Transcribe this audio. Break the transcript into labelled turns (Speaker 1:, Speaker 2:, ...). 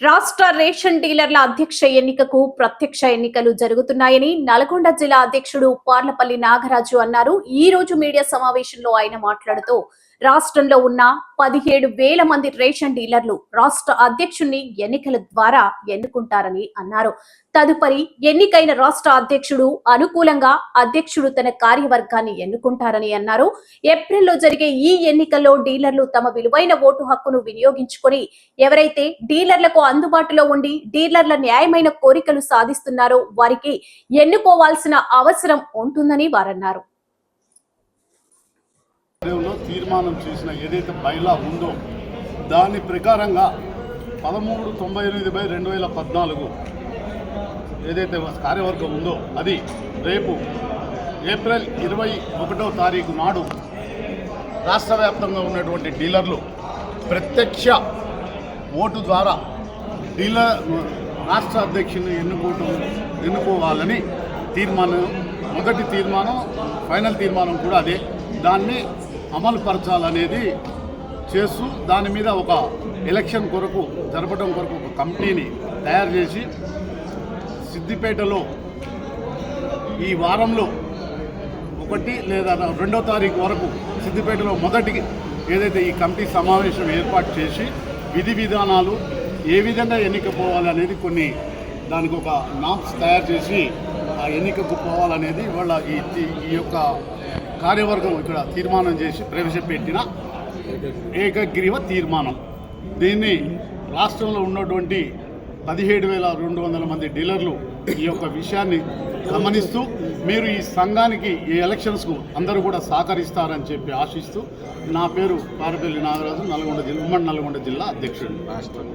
Speaker 1: రాష్ట్ర రేషన్ డీలర్ల అధ్యక్ష ఎన్నికకు ప్రత్యక్ష ఎన్నికలు జరుగుతున్నాయని నల్గొండ జిల్లా అధ్యక్షుడు పార్లపల్లి నాగరాజు అన్నారు. ఈ రోజు మీడియా సమావేశంలో ఆయన మాట్లాడుతూ రాష్ట్రంలో ఉన్న పదిహేడు వేల మంది రేషన్ డీలర్లు రాష్ట్ర అధ్యక్షుణ్ణి ఎన్నికల ద్వారా ఎన్నుకుంటారని అన్నారు. తదుపరి ఎన్నికైన రాష్ట్ర అధ్యక్షుడు అనుకూలంగా అధ్యక్షుడు తన కార్యవర్గాన్ని ఎన్నుకుంటారని అన్నారు. ఏప్రిల్లో జరిగే ఈ ఎన్నికల్లో డీలర్లు తమ విలువైన ఓటు హక్కును వినియోగించుకొని ఎవరైతే డీలర్లకు అందుబాటులో ఉండి డీలర్ల న్యాయమైన కోరికలు సాధిస్తున్నారో వారికి ఎన్నుకోవాల్సిన అవసరం ఉంటుందని వారన్నారు.
Speaker 2: తీర్మానం చేసిన ఏదైతే బైలా ఉందో దాని ప్రకారంగా పదమూడు తొంభై ఎనిమిది బై రెండు వేల పద్నాలుగు ఏదైతే కార్యవర్గం ఉందో అది రేపు ఏప్రిల్ ఇరవై ఒకటో తారీఖు నాడు రాష్ట్ర వ్యాప్తంగా ఉన్నటువంటి డీలర్లు ప్రత్యక్ష ఓటు ద్వారా డీలర్ రాష్ట్ర అధ్యక్షుని ఎన్నుకోవటం ఎన్నుకోవాలని తీర్మానం మొదటి తీర్మానం ఫైనల్ తీర్మానం కూడా అదే. దాన్ని అమలు పరచాలనేది చేస్తూ దాని మీద ఒక ఎలక్షన్ కొరకు జరపడం కొరకు ఒక కమిటీని తయారు చేసి సిద్దిపేటలో ఈ వారంలో ఒకటి లేదా రెండో తారీఖు వరకు సిద్దిపేటలో మొదటి ఏదైతే ఈ కమిటీ సమావేశం ఏర్పాటు చేసి విధి విధానాలు ఏ విధంగా ఎన్నిక పోవాలనేది కొన్ని దానికి ఒక నామ్స్ తయారు చేసి ఆ ఎన్నికకు పోవాలనేది వాళ్ళ ఈ ఈ యొక్క కార్యవర్గం ఇక్కడ తీర్మానం చేసి ప్రవేశపెట్టిన ఏకగ్రీవ తీర్మానం. దీన్ని రాష్ట్రంలో ఉన్నటువంటి పదిహేడు వేల రెండు వందల మంది డీలర్లు ఈ యొక్క విషయాన్ని గమనిస్తూ మీరు ఈ సంఘానికి ఈ ఎలక్షన్స్కు అందరూ కూడా సహకరిస్తారని చెప్పి ఆశిస్తూ నా పేరు పారపల్లి నాగరాజు నల్గొండ జిల్లా ఉమ్మడి నల్గొండ జిల్లా అధ్యక్షుడు. రాష్ట్రం.